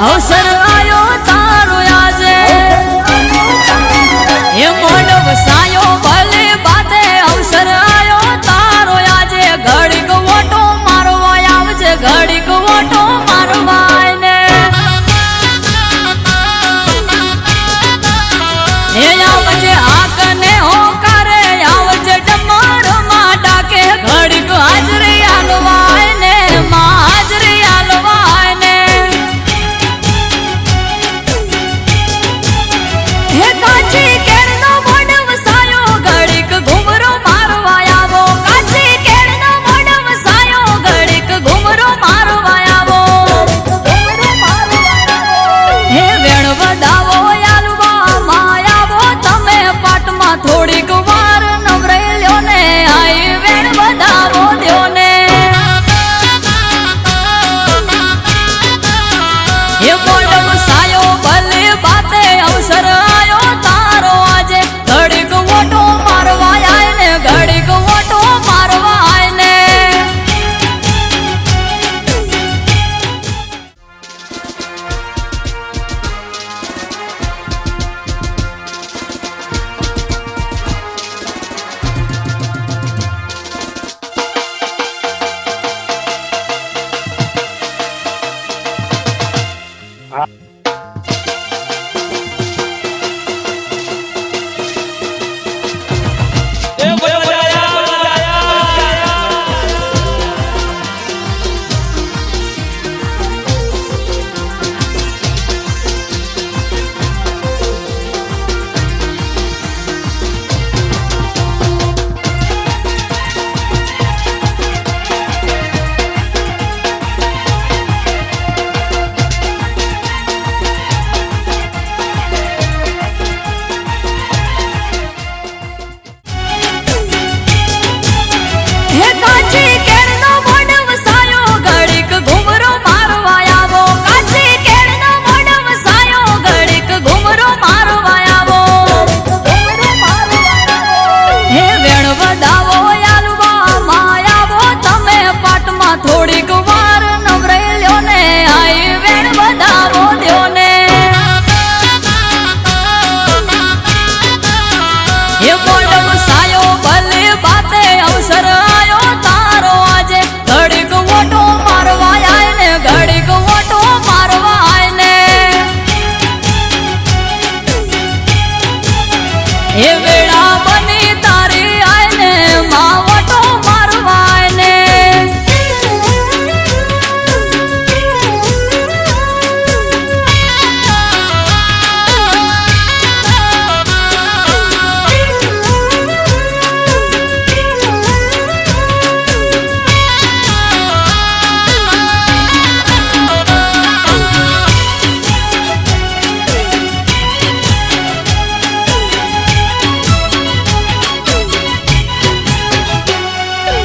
好帅！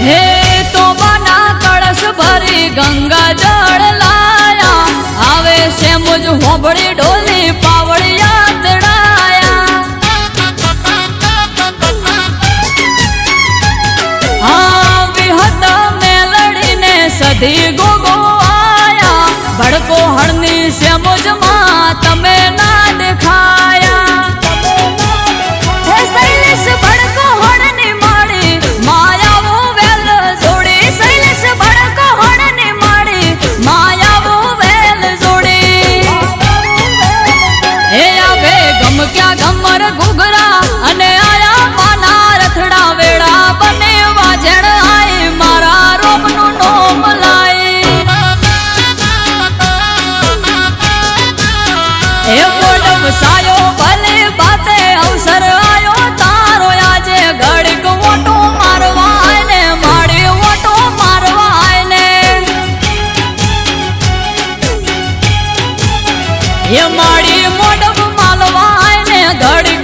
હે તો મના કળશ ભરી ગંગા જળ લાયા. આવે છે મુજ હોબળી ડોલ વસાયો ભલે બાતે અવસર આવ્યો તારો આજે ઘડીક ઓટો મારવા આયને માડી ઓટો મારવા એ માડી મોડબ માલવા આયને ઘડીક